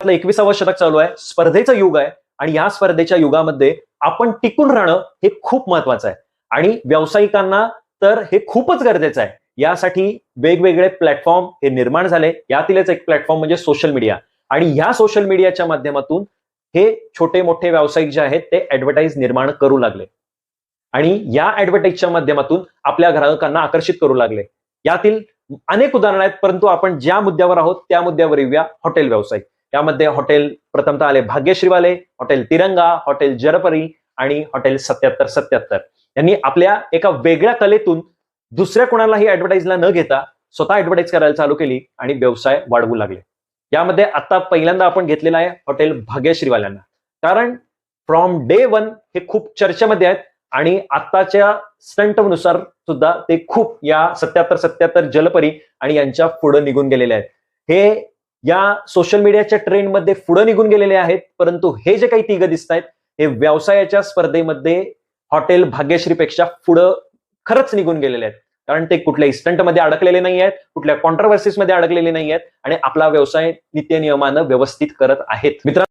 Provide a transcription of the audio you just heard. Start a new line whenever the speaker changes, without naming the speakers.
आपलं एकविसावं शतक चालू आहे स्पर्धेचं युग आहे आणि या स्पर्धेच्या युगामध्ये आपण टिकून राहणं हे खूप महत्वाचं आहे. आणि व्यावसायिकांना तर हे खूपच गरजेचं आहे. यासाठी वेगवेगळे प्लॅटफॉर्म हे निर्माण झाले. यातीलच एक प्लॅटफॉर्म म्हणजे सोशल मीडिया. आणि या सोशल मीडियाच्या माध्यमातून हे छोटे मोठे व्यावसायिक जे आहेत ते ऍडव्हर्टाईज निर्माण करू लागले. आणि या ऍडव्हर्टाईजच्या माध्यमातून आपल्या ग्राहकांना आकर्षित करू लागले. यातील अनेक उदाहरणं आहेत परंतु आपण ज्या मुद्द्यावर आहोत त्या मुद्द्यावर येऊया. हॉटेल व्यावसायिक. यामध्ये हॉटेल प्रथमतः आले भाग्यश्रीवाले हॉटेल तिरंगा हॉटेल जरपरी आणि हॉटेल सत्याहत्तर सत्याहत्तर. यांनी आपल्या एका वेगळ्या कलेतून दुसऱ्या कोणालाही ऍडव्हर्टाईजला न घेता स्वतः ऍडव्हर्टाईज करायला चालू केली आणि व्यवसाय वाढवू लागले. यामध्ये आता पहिल्यांदा आपण घेतलेला आहे हॉटेल भाग्यश्रीवाल्यांना. कारण फ्रॉम डे वन हे खूप चर्चेमध्ये आहेत आणि आताच्या स्टंटनुसार सुद्धा ते खूप या सत्याहत्तर सत्याहत्तर जलपरी आणि यांच्या पुढे निघून गेलेले आहेत. हे या सोशल मीडियाच्या ट्रेंडमध्ये पुढे निघून गेलेले आहेत. परंतु हे जे काही तिघ दिसत आहेत हे व्यवसायाच्या स्पर्धेमध्ये हॉटेल भाग्यश्रीपेक्षा पुढं खरंच निघून गेलेले आहेत. कारण ते कुठल्या स्टंटमध्ये अडकलेले नाही आहेत कुठल्या कॉन्ट्रवर्सीसमध्ये अडकलेले नाही आहेत आणि आपला व्यवसाय नित्यनियमानं व्यवस्थित करत आहेत. मित्रांनो